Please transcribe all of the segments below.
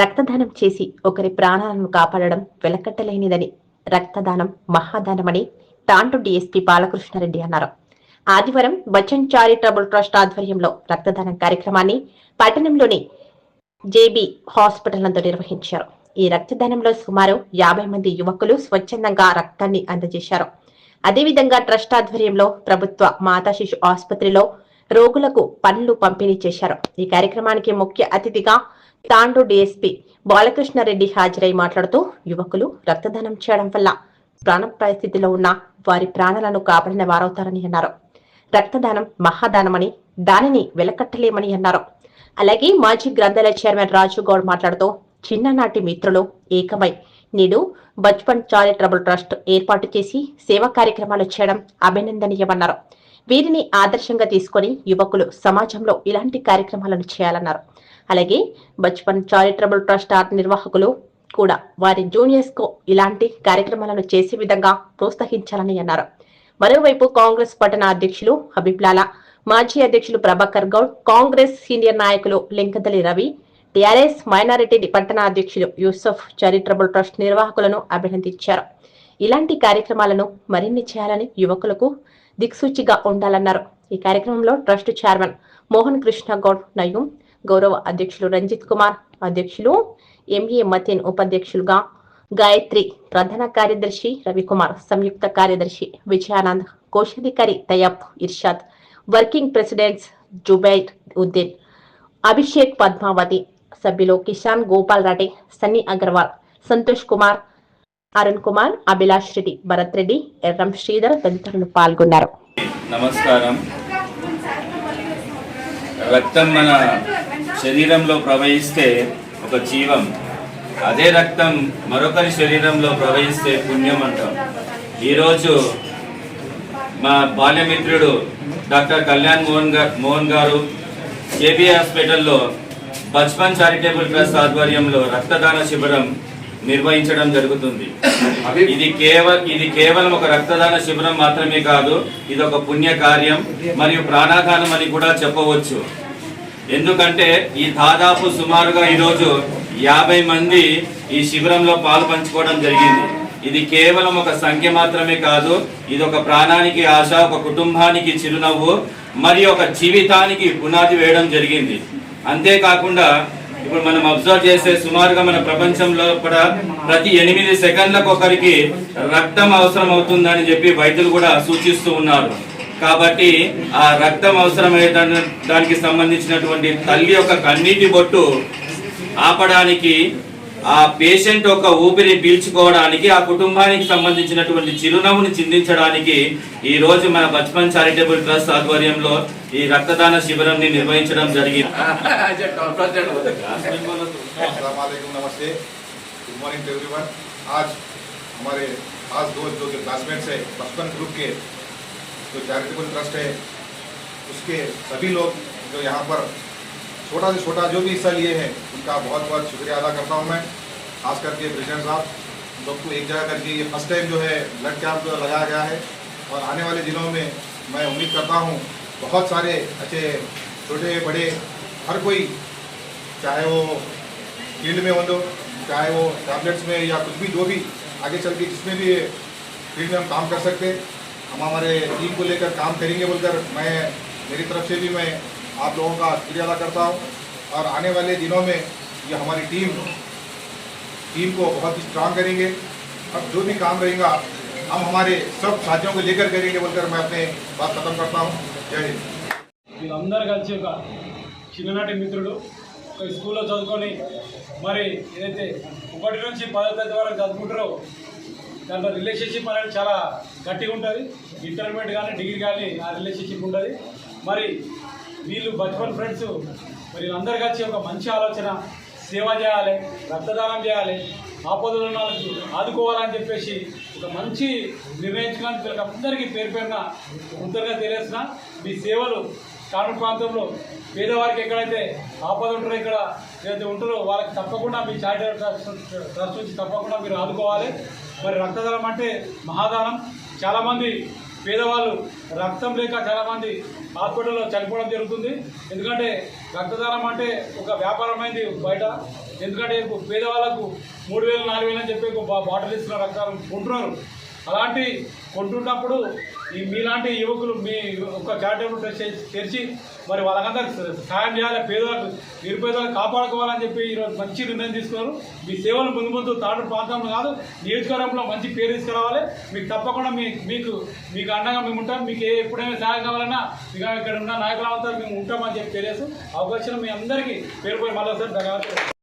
రక్తదానం చేసి ఒకరి ప్రాణాలను కాపాడడం వెలకట్టలేనిదని రక్తదానం మహాదానమని తాంటు డీఎస్పీ బాలకృష్ణారెడ్డి అన్నారు. ఆదివారం బచ్చన్ చారిటబుల్ ట్రస్ట్ ఆధ్వర్యంలో రక్తదానం కార్యక్రమాన్ని పట్టణంలోని జేబీ హాస్పిటల్ నందు నిర్వహించారు. ఈ రక్తదానంలో సుమారు యాభై మంది యువకులు స్వచ్ఛందంగా రక్తాన్ని అందజేశారు. అదేవిధంగా ట్రస్ట్ ఆధ్వర్యంలో ప్రభుత్వ మాతా శిశు ఆసుపత్రిలో రోగులకు పనులు పంపిణీ చేశారు. ఈ కార్యక్రమానికి ముఖ్య అతిథిగా తాండ్రు డీఎస్పీ బాలకృష్ణారెడ్డి హాజరై మాట్లాడుతూ యువకులు రక్తదానం చేయడం వల్ల ప్రాణ పరిస్థితిలో ఉన్న వారి ప్రాణాలను కాపాడిన వారవుతారని అన్నారు. రక్తదానం మహాదానమని దానిని వెలకట్టలేమని అన్నారు. అలాగే మాజీ గ్రంథాలయ చైర్మన్ రాజు గౌడ్ మాట్లాడుతూ చిన్ననాటి మిత్రులు ఏకమై నేడు బచ్పన్ చారిటబుల్ ట్రస్ట్ ఏర్పాటు చేసి సేవా కార్యక్రమాలు చేయడం అభినందనీయమన్నారు. వీరిని ఆదర్శంగా తీసుకొని యువకులు సమాజంలో ఇలాంటి కార్యక్రమాలను చేయాలన్నారు. అలాగే బచ్పన్ చారిటబుల్ ట్రస్ట్ ఆర్ట్ నిర్వాహకులు కూడా వారి జూనియర్స్కు ఇలాంటి కార్యక్రమాలను చేసే విధంగా ప్రోత్సహించాలని అన్నారు. మరోవైపు కాంగ్రెస్ పట్టణ అధ్యక్షులు హబీబ్లాల మాజీ అధ్యక్షులు ప్రభాకర్ గౌడ్ కాంగ్రెస్ సీనియర్ నాయకులు లింకదలి రవి టిఆర్ఎస్ మైనారిటీ పట్టణ అధ్యక్షులు యూసఫ్ చారిటబుల్ ట్రస్ట్ నిర్వాహకులను అభినందించారు. ఇలాంటి కార్యక్రమాలను మరిన్ని చేయాలని యువకులకు దిక్సూచిగా ఉండాలన్నారు. ఈ కార్యక్రమంలో ట్రస్ట్ చైర్మన్ మోహన్ కృష్ణ గౌడ్ నయూం గౌరవ అధ్యక్షులు రంజిత్ కుమార్ అధ్యక్షులు ఎంఏ మతిన్ ఉపాధ్యక్షులుగా గాయత్రి ప్రధాన కార్యదర్శి రవికుమార్ సంయుక్త కార్యదర్శి విజయానంద్ కోశాధికారి తయబ్ ఇర్షాద్ వర్కింగ్ ప్రెసిడెంట్స్ జుబైర్ ఉద్దీన్ అభిషేక్ పద్మావతి సభ్యులు కిషాన్ గోపాల్ రెడ్డి సన్నీ అగర్వాల్ సంతోష్ కుమార్ అరుణ్ కుమార్ అభిలాష్ రెడ్డి భరత్ రెడ్డి ఎర్రం శ్రీధర్ తదితరులు పాల్గొన్నారు. నమస్కారం. రక్తం మన శరీరంలో ప్రవహిస్తే ఒక జీవం. అదే రక్తం మరొకరి శరీరంలో ప్రవహిస్తే పుణ్యం అంటాం. ఈరోజు మా బాల్యమిత్రుడు డాక్టర్ కళ్యాణ్ మోహన్ గారు మోహన్ గారు జేబీ హాస్పిటల్లో బచ్పన్ చారిటబుల్ ట్రస్ట్ ఆధ్వర్యంలో రక్తదాన శిబిరం నిర్వహించడం జరుగుతుంది. ఇది కేవలం ఇది కేవలం ఒక రక్తదాన శిబిరం మాత్రమే కాదు ఇది ఒక పుణ్య కార్యం మరియు ప్రాణాదానం అని కూడా చెప్పవచ్చు. ఎందుకంటే ఈ దాదాపు సుమారుగా ఈరోజు యాభై మంది ఈ శిబిరంలో పాలు పంచుకోవడం జరిగింది. ఇది కేవలం ఒక సంఖ్య మాత్రమే కాదు ఇది ఒక ప్రాణానికి ఆశ ఒక కుటుంబానికి చిరునవ్వు మరియు ఒక జీవితానికి పునాది వేయడం జరిగింది. అంతేకాకుండా ఇప్పుడు మనం అబ్జర్వ్ చేసే సుమారుగా మన ప్రపంచంలో కూడా ప్రతి ఎనిమిది సెకండ్లకు ఒకరికి రక్తం అవసరం అవుతుందని చెప్పి వైద్యులు కూడా సూచిస్తూ ఉన్నారు. కాబట్టి ఆ రక్తం అవసరమయ్యే దాని- దానికి సంబంధించినటువంటి తల్లి యొక్క కన్నీటి బొట్టు ఆపడానికి ఆ పేషెంట్ యొక్క ఊపిరి పీల్చుకోవడానికి ఆ కుటుంబానికి సంబంధించినటువంటి చిరునవ్వుని చిందించడానికి ఈ రోజు మన బచ్పన్ చారిటబుల్ ట్రస్ట్ ఆధ్వర్యంలో ఈ రక్తదాన శిబిరంని నిర్వహించడం జరిగింది वालेकुम नमस्ते गुड मॉर्निंग टू एवरीवन आज हमारे खास दोस्त जो कि क्लासमेट्स है बचपन ग्रुप के जो चैरिटेबल ट्रस्ट है, उसके सभी लोग जो यहाँ पर छोटा से छोटा जो भी हिस्सा लिए हैं, उनका बहुत बहुत शुक्रिया अदा करता हूँ मैं। खास करके प्रेसिडेंट साहब लोग को एक जगह करके ये फ़र्स्ट टाइम जो है ब्लड कैंप लगाया गया है। और आने वाले दिनों में मैं उम्मीद करता हूँ बहुत सारे अच्छे छोटे, बड़े, हर कोई, चाहे वो फ़ील्ड में हो दो चाहे वो टैबलेट्स में या कुछ भी, जो भी आगे चल के जिसमें भी फ़ील्ड में हम काम कर सकते हैं हम हमारे टीम को लेकर काम करेंगे बोलकर मैं मेरी तरफ से भी मैं आप लोगों का शुक्रिया अदा करता हूँ और आने वाले दिनों में ये हमारी टीम टीम को बहुत ही स्ट्रांग करेंगे अब जो भी काम रहेगा हम हमारे सब साथियों को लेकर करेंगे बोलकर मैं अपने बात खत्म करता हूँ जय हिंद వీళ్ళందరూ కలిసి ఒక చిన్ననాటి మిత్రుడు ఒక స్కూల్లో చదువుకొని మరి ఏదైతే ఒకటి నుంచి పదో తరగతి వరకు చదువుకుంటారో దాంట్లో రిలేషన్షిప్ అనేది చాలా గట్టిగా ఉంటుంది. ఇంటర్మీడియట్ కానీ డిగ్రీ కానీ ఆ రిలేషన్షిప్ ఉంటుంది. మరి వీళ్ళు బచ్పన్ ఫ్రెండ్స్ మరి వీళ్ళందరూ కలిసి ఒక మంచి ఆలోచన సేవ చేయాలి రక్తదానం చేయాలి ఆపదలు ఉన్న వాళ్ళకి ఆదుకోవాలని చెప్పేసి ఒక మంచి నిర్ణయించుకోవడానికి వీళ్ళకి అందరికీ పేరు పేరున ముందరగా తెలియసిన మీ సేవలు కాను ప్రాంతంలో పేదవారికి ఎక్కడైతే ఆపద ఉంటారో ఇక్కడ ఏదైతే ఉంటారో వాళ్ళకి తప్పకుండా మీ చారిటబుల్ ట్రస్ట్ ట్రస్ట్ నుంచి తప్పకుండా మీరు ఆదుకోవాలి. మరి రక్తదానం అంటే మహాదానం. చాలామంది పేదవాళ్ళు రక్తం లేక చాలామంది హాస్పిటల్లో చనిపోవడం జరుగుతుంది. ఎందుకంటే రక్తదానం అంటే ఒక వ్యాపారమైంది బయట. ఎందుకంటే పేదవాళ్ళకు మూడు వేలు నాలుగు వేలు అని చెప్పి ఒక బాటిల్ ఇస్తున్న రక్తాలు కొంటున్నారు. అలాంటి కొంటున్నప్పుడు ఈ మీలాంటి యువకులు మీ ఒక చారిటబుల్ ట్రస్ట్ చేసి- తెరిచి మరి వాళ్ళకందరికి సహాయం చేయాలి పేదవాళ్ళు నిరుపేదవాళ్ళు కాపాడుకోవాలని చెప్పి ఈరోజు మంచి నిర్ణయం తీసుకున్నారు. మీ సేవలు ముందు ముందు తాడు ప్రాంతంలో కాదు నియోజకవర్గంలో మంచి పేరు తీసుకురావాలి. మీకు తప్పకుండా మీ మీకు మీకు అండగా మేము ఉంటాం. మీకు ఏ ఎప్పుడైనా సహాయం కావాలన్నా మీకు ఇక్కడ ఉన్న నాయకులంతా మేము ఉంటామని చెప్పి తెలియదు అవకాశం మీ అందరికీ పేరు పోయి మళ్ళీ సార్ ధన్యవాదాలు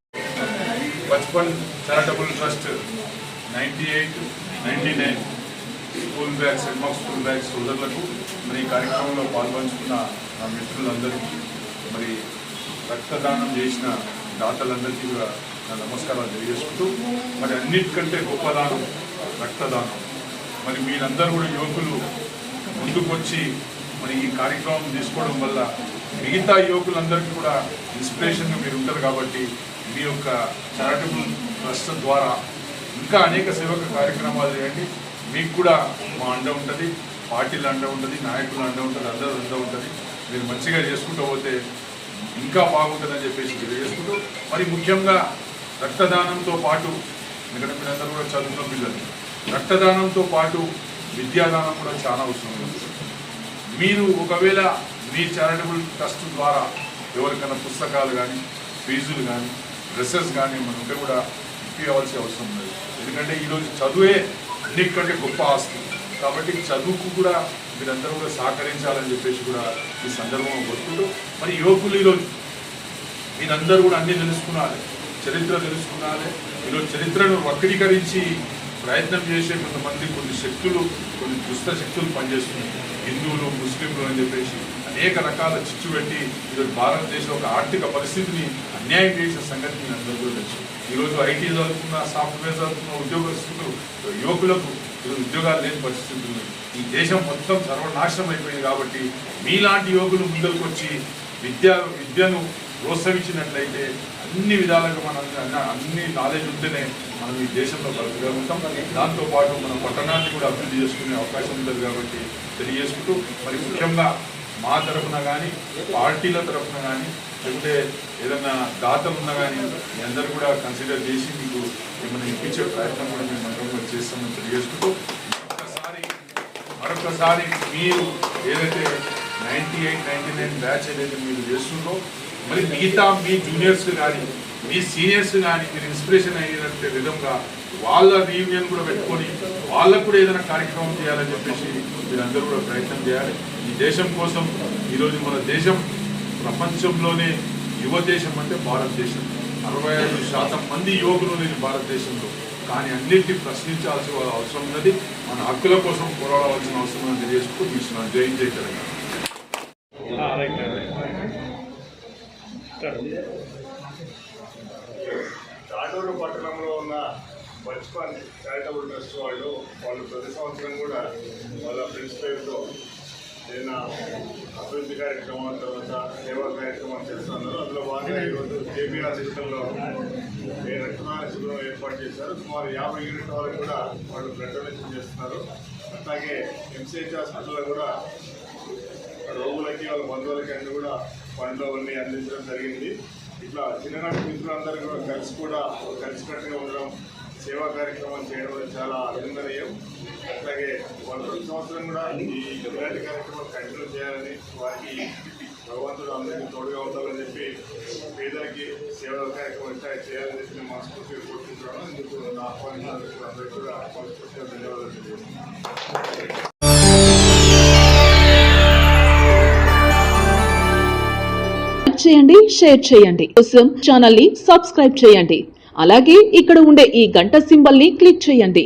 Bachpan charitable trust ninety eight ninety nine school bags హెడ్మాక్ school bag సోదరులకు మరి ఈ కార్యక్రమంలో పాల్పంచుకున్న నా మిత్రులందరికీ మరి రక్తదానం చేసిన దాతలందరికీ కూడా నా నమస్కారాలు తెలియజేసుకుంటూ మరి అన్నిటికంటే గొప్ప దానం రక్తదానం. మరి మీరందరూ కూడా యువకులు ముందుకొచ్చి మరి ఈ కార్యక్రమం తీసుకోవడం వల్ల మిగతా యువకులందరికీ కూడా ఇన్స్పిరేషన్గా మీరు ఉంటారు కాబట్టి మీ యొక్క చారిటబుల్ ట్రస్ట్ ద్వారా ఇంకా అనేక సేవక కార్యక్రమాలు చేయండి. మీకు కూడా మా అండ ఉంటుంది పార్టీలు అండ ఉంటుంది నాయకులు అండ ఉంటుంది అందరూ అండ ఉంటుంది. మీరు మంచిగా చేసుకుంటూ పోతే ఇంకా బాగుంటుందని చెప్పేసి తెలియజేసుకుంటూ మరి ముఖ్యంగా రక్తదానంతో పాటు ఎందుకంటే మీరందరూ కూడా చదువుకున్న పిల్లలు రక్తదానంతో పాటు విద్యాదానం కూడా చాలా అవసరం. మీరు ఒకవేళ మీ చారిటబుల్ ట్రస్ట్ ద్వారా ఎవరికైనా పుస్తకాలు కానీ ఫీజులు కానీ డ్రెస్సెస్ కానీ మనకు కూడా ఇవ్వవలసిన అవసరం లేదు. ఎందుకంటే ఈరోజు చదువే అన్నిటికంటే గొప్ప ఆస్తి. కాబట్టి చదువుకు కూడా మీరందరూ కూడా సహకరించాలని చెప్పేసి కూడా ఈ సందర్భంలో కోరుకుంటూ మరి యువకులు ఈరోజు మీరందరూ కూడా అన్ని తెలుసుకున్నారు చరిత్ర తెలుసుకున్నారు ఈరోజు చరిత్రను వక్రీకరించి ప్రయత్నం చేసే కొంతమంది కొన్ని శక్తులు కొన్ని దుష్ట శక్తులు పనిచేస్తున్నాయి. హిందువులు ముస్లింలు అని చెప్పేసి అనేక రకాల చిచ్చు పెట్టి ఈరోజు భారతదేశం ఒక ఆర్థిక పరిస్థితిని అన్యాయం చేసిన సంగతి మీ అందరూ కూడా తెలుసు ఈరోజు ఐటీ చదువుకున్న సాఫ్ట్వేర్ చదువుకున్న ఉద్యోగస్తులు యువకులకు ఈరోజు ఉద్యోగాలు లేని పరిస్థితి ఉంది. ఈ దేశం మొత్తం సర్వనాశనం అయిపోయింది కాబట్టి మీలాంటి యువకులు ముందరికి వచ్చి విద్య విద్యను ప్రోత్సహించినట్లయితే అన్ని విధాలుగా మనం అన్ని నాలెడ్జ్ ఉంటేనే మనం ఈ దేశంలో బ్రతకగలుగుతాం దాంతోపాటు మన పట్టణాన్ని కూడా అభివృద్ధి చేసుకునే అవకాశం ఉంటుంది కాబట్టి తెలియజేసుకుంటూ మరి ముఖ్యంగా మా తరఫున కానీ పార్టీల తరఫున కానీ లేకుంటే ఏదైనా దాతలు ఉన్నా కానీ మీ అందరూ కూడా కన్సిడర్ చేసి మీకు ఏమైనా ఇప్పించే ప్రయత్నం కూడా మేము అందరం కూడా చేస్తామని తెలియజేసుకుంటూ ఒక్కసారి మరొకసారి మీరు ఏదైతే ninety eight ninety nine batch ఏదైతే మీరు చేస్తుందో మరి మిగతా మీ జూనియర్స్ కానీ మీ సీనియర్స్ కానీ మీరు ఇన్స్పిరేషన్ అయ్యేటట్టు విధంగా వాళ్ళ రీయూనియన్ కూడా పెట్టుకొని వాళ్ళకు కూడా ఏదైనా కార్యక్రమం చేయాలని చెప్పేసి మీరందరూ కూడా ప్రయత్నం చేయాలి. దేశం కోసం ఈరోజు మన దేశం ప్రపంచంలోనే యువ దేశం అంటే భారతదేశం. అరవై ఐదు శాతం మంది యువకులు లేని భారతదేశంలో. కానీ అన్నింటినీ ప్రశ్నించాల్సిన అవసరం ఉన్నది. మన హక్కుల కోసం పోరాడవలసిన అవసరం ఉందని తెలియజేసుకుంటూ మీ జై జై తెలంగాణ. తాడూరు పట్టణంలో ఉన్న బచ్పన్ చారిటబుల్ ట్రస్ట్ వాళ్ళు వాళ్ళు ప్రతి సంవత్సరం కూడా వాళ్ళ ఫ్రెండ్స్ పేరుతో ఏదైనా అభివృద్ధి కార్యక్రమాల తర్వాత సేవా కార్యక్రమాలు చేస్తున్నారు. అందులో భాగంగా ఈరోజు కేబీఆర్ సిస్టంలో ఏ రక్తదాన శిబిరం ఏర్పాటు చేశారు. సుమారు యాభై యూనిట్ వరకు కూడా వాళ్ళు బ్లడ్ డొనేషన్ చేస్తున్నారు. అట్లాగే ఎంసీహెచ్ హాస్పిటల్లో కూడా రోగులకి వాళ్ళ బంధువులకి అన్ని కూడా పండ్లు అవన్నీ అందించడం జరిగింది. ఇట్లా చిన్ననాటి మిత్రులందరూ కూడా కలిసి కూడా కలిసికట్టుగా ఉండడం సేవా కార్యక్రమాలు చేయడం చాలా అభినందనీయం. అలాగే వాళ్ళు సంవత్సరం కూడా ఈ ఇలాంటి కార్యక్రమం కంటిన్యూ చేయాలని వారికి భగవంతుడు అందరికీ తోడుగా ఉండాలని చెప్పి పేదలకి సేవల కార్యక్రమం ఇంకా చేయాలని చెప్పి నేను మనస్ఫూర్తిగా కోరుకుంటున్నాను. ఇందుకు నా ఆహ్వానించినందుకు అందరికీ కూడా మనస్ఫూర్తిగా ధన్యవాదాలు తెలియజేస్తున్నాను చేయండి షేర్ చేయండి. కోసం ఛానల్ని సబ్స్క్రైబ్ చేయండి. అలాగే ఇక్కడ ఉండే ఈ గంట సింబల్ని క్లిక్ చేయండి.